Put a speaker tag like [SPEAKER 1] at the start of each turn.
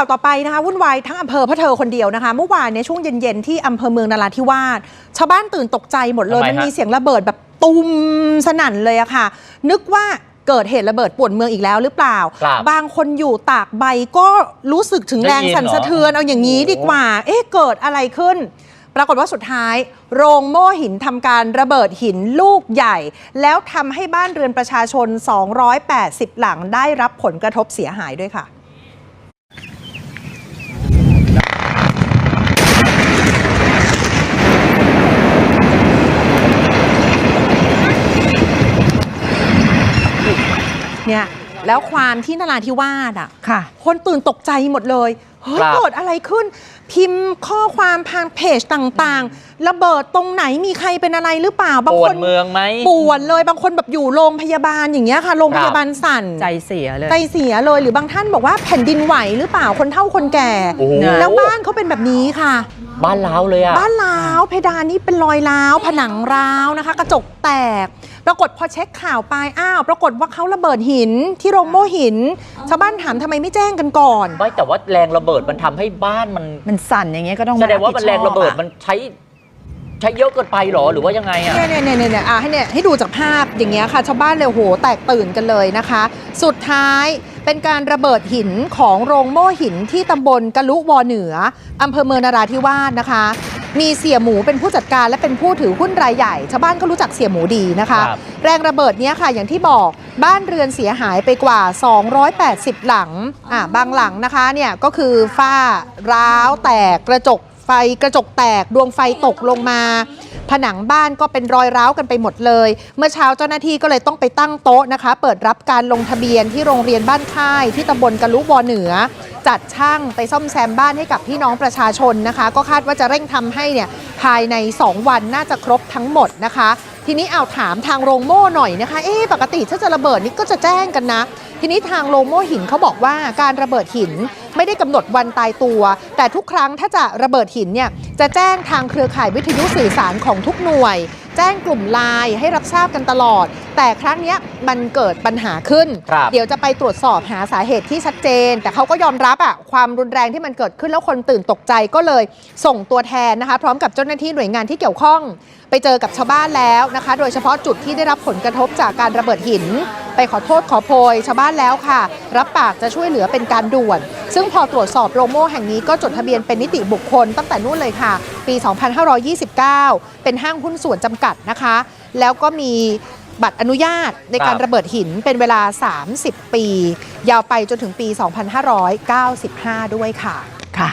[SPEAKER 1] ข่าวต่อไปนะคะวุ่นวายทั้งอำเภอเพราะเธอคนเดียวนะคะเมื่อวานในยช่วงเย็นๆที่อำเภอเมืองนราธิวาสชาวบ้านตื่นตกใจหมดเลย
[SPEAKER 2] ทำไม
[SPEAKER 1] มันมี
[SPEAKER 2] ฮะ
[SPEAKER 1] เสียงระเบิดแบบตุมสนั่นเลยอะค่ะ นึกว่าเกิดเหตุระเบิดป่วนเมืองอีกแล้วหรือเปล่า
[SPEAKER 2] ครับ
[SPEAKER 1] บางคนอยู่ตากใบก็รู้สึกถึง
[SPEAKER 2] ได้
[SPEAKER 1] แรง
[SPEAKER 2] ยิน
[SPEAKER 1] สั่น
[SPEAKER 2] เหรอ
[SPEAKER 1] สะเทือนเอาอย่างนี้
[SPEAKER 2] โอ้โห
[SPEAKER 1] ดีกว่า เอ๊ะเกิดอะไรขึ้น ปรากฏว่าสุดท้าย โรงโม่หินทำการระเบิดหินลูกใหญ่ แล้วทำให้บ้านเรือนประชาชน 280 หลังได้รับผลกระทบเสียหายด้วยค่ะ เนี่ยแล้วความที่นราธิวาสอะ
[SPEAKER 3] ค่ะ
[SPEAKER 1] คนตื่นตกใจหมดเลย เฮ้ย
[SPEAKER 2] ครับ
[SPEAKER 1] เกิดอะไรขึ้น พิมพ์ข้อความทางเพจต่างๆ ระเบิดตรงไหนมีใครเป็นอะไรหรือเปล่าบาง
[SPEAKER 2] ป่ว
[SPEAKER 1] คนน
[SPEAKER 2] เมืองไหม
[SPEAKER 1] ป่วนเลยบางคนแบบอยู่โรงพยาบาลอย่างเงี้ยค่ะ โรงพยาบาลสั่น
[SPEAKER 3] ใจเสียเลย
[SPEAKER 1] ใจเสียเลยหรือบางท่านบอกว่าแผ่นดินไหวหรือเปล่าคนเฒ่าคนแก่
[SPEAKER 2] โอ้โห
[SPEAKER 1] แล้วบ้านเขาเป็นแบบนี้ค่ะ
[SPEAKER 2] บ้านล้าวเลยอะ
[SPEAKER 1] บ้านร้าวเพดานนี่เป็นรอยร้าว ผนังร้าวนะคะ กระจกแตก ปรากฏพอเช็คข่าวไปอ้าว ปรากฏว่าเขาระเบิดหินที่โรงโม่หิน ชาวบ้านถามทำไมไม่แจ้งกันก่อน
[SPEAKER 2] ไม่แต่ว่าแรงระเบิดมันทำให้บ้านมัน
[SPEAKER 3] มันสั่นอย่างเงี้ยก็ต้อง
[SPEAKER 2] แสดงว่ามันแรงระเบิด
[SPEAKER 3] มั
[SPEAKER 2] มันใช้ ใช้เยอะเกินไปเหรอหรือว่ายังไงอะ
[SPEAKER 1] เนี่ยเนี่ยเนี่ยเนี่ยอะให้เนี่ยให้ดูจากภาพอย่างเงี้ยค่ะชาวบ้านเลยโหแตกตื่นกันเลยนะคะ สุดท้ายเป็นการระเบิดหินของโรงโม่หินที่ตำบลกะลุวอเหนืออำเภอเมืองนราธิวาสนะคะ มีเสี่ยหมูเป็นผู้จัดการและเป็นผู้ถือหุ้นรายใหญ่ชาวบ้านก็รู้จักเสี่ยหมูดีนะคะ
[SPEAKER 2] ครับ
[SPEAKER 1] แรงระเบิดเนี้ยค่ะอย่างที่บอกบ้านเรือนเสียหายไปกว่า 280 หลังอะบางหลังนะคะเนี่ยก็คือฝ้าร้าวแตกกระจกไฟกระจกแตกดวงไฟตกลงมา ผนังบ้านก็เป็นรอยร้าวกันไปหมดเลย เมื่อเช้าเจ้าหน้าที่ก็เลยต้องไปตั้งโต๊ะนะคะ เปิดรับการลงทะเบียนที่โรงเรียนบ้านค่ายที่ตำบลกะลุวอเหนือ จัดช่างไปซ่อมแซมบ้านให้กับพี่น้องประชาชนนะคะ ก็คาดว่าจะเร่งทำให้เนี่ยภายใน 2 วันน่าจะครบทั้งหมดนะคะ ทีนี้เอาถามทางโรงโม่หน่อยนะคะ เอ๊ปกติถ้าจะระเบิดนี่ก็จะแจ้งกันนะ ทีนี้ทางโรงโม่หินเขาบอกว่าการระเบิดหินไม่ได้กำหนดวันตายตัว แต่ทุกครั้งถ้าจะระเบิดหินเนี่ยจะแจ้งทางเครือข่ายวิทยุสื่อสารของทุกหน่วย แจ้งกลุ่มไลน์ให้รับทราบกันตลอด แต่ครั้งเนี้ยมันเกิดปัญหาขึ้น
[SPEAKER 2] ครับ
[SPEAKER 1] เดี๋ยวจะไปตรวจสอบหาสาเหตุที่ชัดเจน แต่เขาก็ยอมรับอะความรุนแรงที่มันเกิดขึ้นแล้วคนตื่นตกใจก็เลย ส่งตัวแทนนะคะ พร้อมกับเจ้าหน้าที่หน่วยงานที่เกี่ยวข้อง ไปเจอกับชาวบ้านแล้วนะคะ โดยเฉพาะจุดที่ได้รับผลกระทบจากการระเบิดหิน ไปขอโทษขอโพยชาวบ้านแล้วค่ะ รับปากจะช่วยเหลือเป็นการด่วน ซึ่งพอตรวจสอบโรงโม่แห่งนี้ก็จดทะเบียนเป็นนิติบุคคลตั้งแต่นู่นเลยค่ะ ปี 2529 เป็นห้างหุ้นส่วนจำกัดนะคะ แล้วก็มีบัตรอนุญาตในการระเบิดหินเป็นเวลา 30 ปี ยาวไปจนถึงปี 2595 ด้วยค่ะ
[SPEAKER 3] ค่ะ